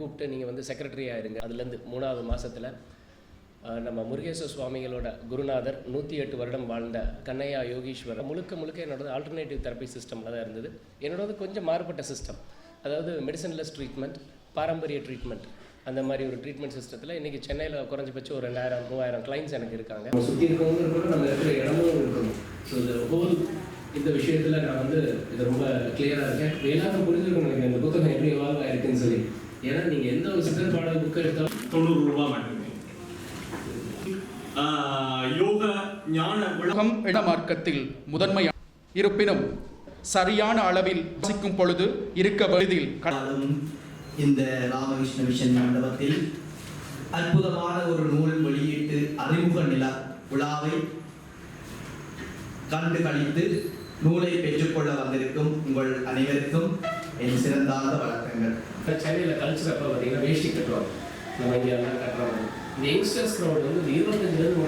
கூப்பிட்டு நீங்கள் வந்து செக்ரட்டரியாக இருங்க. அதுலேருந்து மூணாவது மாசத்துல நம்ம முருகேஸ்வர சுவாமிகளோட குருநாதர் நூற்றி எட்டு வருடம் வாழ்ந்த கண்ணையா யோகீஸ்வரர். முழுக்க முழுக்க என்னோடது ஆல்டர்னேட்டிவ் தெரப்பி சிஸ்டமில் தான் இருந்தது. என்னோடது கொஞ்சம் மாறுபட்ட சிஸ்டம் அதாவது மெடிசன்லெஸ் ட்ரீட்மெண்ட் பாரம்பரிய ட்ரீட்மெண்ட் அந்த மாதிரி ஒரு ட்ரீட்மெண்ட் சிஸ்டத்தில் இன்றைக்கி சென்னையில் குறைஞ்சபட்சம் ஒரு ரெண்டாயிரம் மூவாயிரம் கிளைண்ட்ஸ் எனக்கு இருக்காங்க. சுற்றி இருக்கவங்க நம்ம இருக்கிற இடமும் இருக்கணும். ஸோ இந்த ஹோல் இந்த விஷயத்தில் நான் வந்து இது ரொம்ப கிளியராக இருக்கேன். எல்லாருக்கும் புரிஞ்சுக்கணும் எனக்கு இந்த புத்தகம் எப்படி எவால்வ் ஆயிருக்குன்னு சொல்லி. ஏன்னா நீங்கள் எந்த ஒரு சித்தர் பாடல் புக் எடுத்தாலும் தொண்ணூறு ரூபாய் மட்டுமே. யோக ஞான விளக்கம் உலகம் இட மார்க்கத்தில் முதன்மை இருப்பினும் சரியான அளவில் வசிக்கும் பொழுது இருக்க வயதில் இந்த ராமகிருஷ்ண மிஷன் மண்டபத்தில் அற்புதமான ஒரு நூல் வெளியீட்டு அறிமுக நிலா விழாவை கண்டு கழித்து நூலை பெற்றுக்கொள்ள வந்திருக்கும் உங்கள் அனைவருக்கும் என் சிறந்தார்ந்த வணக்கங்கள் சென்னையில் கல்ச்சர் அப்போ பார்த்தீங்கன்னா வேஷ்டி கட்டுவாங்க. நம்ம இங்கே எல்லாம் கட்டுறாங்க இந்த யங்ஸ்டர்ஸ் க்ரௌட் வந்து இருபத்தஞ்சிலேருந்து